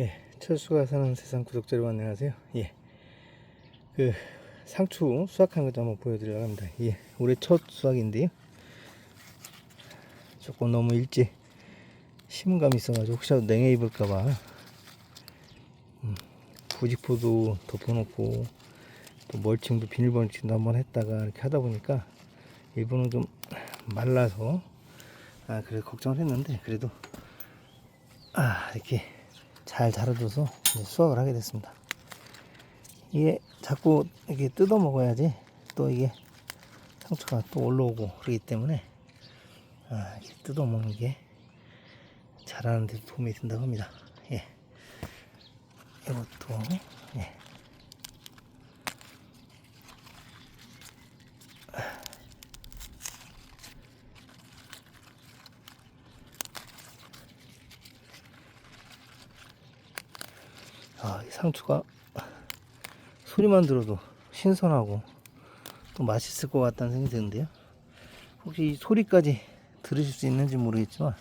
예, 철수가 사는 세상 구독자 여러분 안녕하세요. 예, 그 상추 수확한 것도 한번 보여드리려고 합니다. 예, 올해 첫 수확인데요. 조금 너무 일찍 심은 감이 있어가지고 혹시라도 냉해 입을까봐 음, 부직포도 덮어놓고 또 멀칭도 비닐 멀칭도 한번 했다가 이렇게 하다 보니까 일부는 좀 말라서 아 그래 걱정을 했는데 그래도 아 이렇게 잘 자라줘서 수확을 하게 됐습니다. 이게 자꾸 이렇게 뜯어 먹어야지 또 이게 상처가 또 올라오고 그러기 때문에 아, 뜯어 먹는 게 자라는 데 도움이 된다고 합니다. 예. 이것도 예. 아, 이 상추가 소리만 들어도 신선하고 또 맛있을 것 같다는 생각이 드는데요. 혹시 이 소리까지 들으실 수 있는지 모르겠지만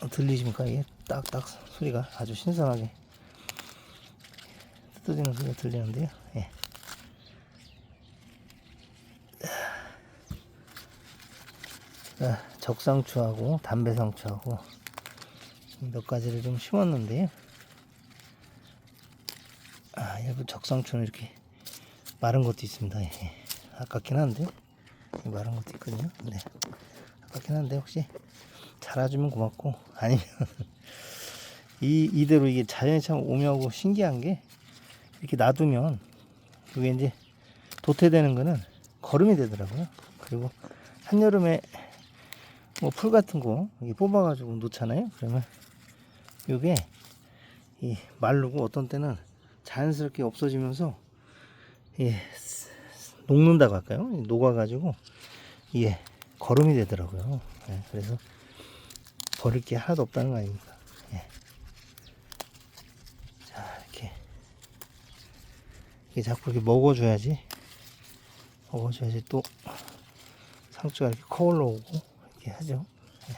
어, 들리십니까? 이게 딱딱 소리가 아주 신선하게 뜯어지는 소리가 들리는데요. 예. 자, 적상추하고 담배상추하고 몇 가지를 좀 심었는데요. 아, 일부 적상추는 이렇게 마른 것도 있습니다. 예. 아깝긴 한데 마른 것도 있거든요. 네. 아깝긴 한데 혹시 자라주면 고맙고 아니면 이 이대로 이게 자연이 참 오묘하고 신기한 게 이렇게 놔두면 그게 이제 도태되는 거는 거름이 되더라고요. 그리고 한여름에 뭐 풀 같은 거 뽑아가지고 놓잖아요. 그러면 이게 이 마르고 어떤 때는 자연스럽게 없어지면서 예, 녹는다고 할까요? 녹아가지고 이게 거름이 되더라고요. 예, 그래서 버릴 게 하나도 없다는 거 아닙니까? 예. 자 이렇게 이게 자꾸 이렇게 먹어줘야지 먹어줘야지 또 상추가 이렇게 커 올라 오고 이렇게 하죠. 예.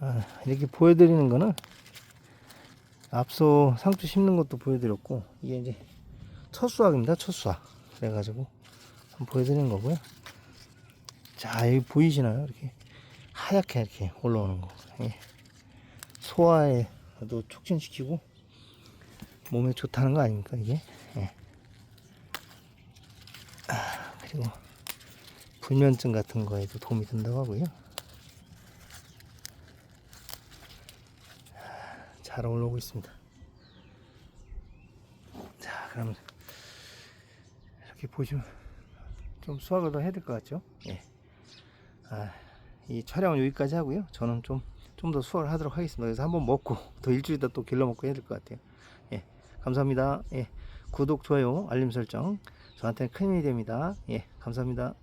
아, 이렇게 보여드리는 거는 앞서 상추 심는 것도 보여드렸고 이게 이제 첫 수확입니다 첫 수확. 그래가지고 한번 보여드리는 거고요. 자 여기 보이시나요? 이렇게 하얗게 이렇게 올라오는 거. 예. 소화에도 촉진시키고 몸에 좋다는 거 아닙니까 이게? 예. 아, 그리고 불면증 같은 거에도 도움이 된다고 하고요 잘 올라오고 있습니다. 자, 그러면 이렇게 보시면 좀 수확을 더 해야 될 것 같죠? 예. 아, 이 촬영은 여기까지 하고요. 저는 좀 좀 더 수확을 하도록 하겠습니다. 그래서 한번 먹고 더 일주일 있다 또 길러 먹고 해야 될 것 같아요. 예, 감사합니다. 예, 구독, 좋아요, 알림 설정 저한테는 큰 힘이 됩니다. 예, 감사합니다.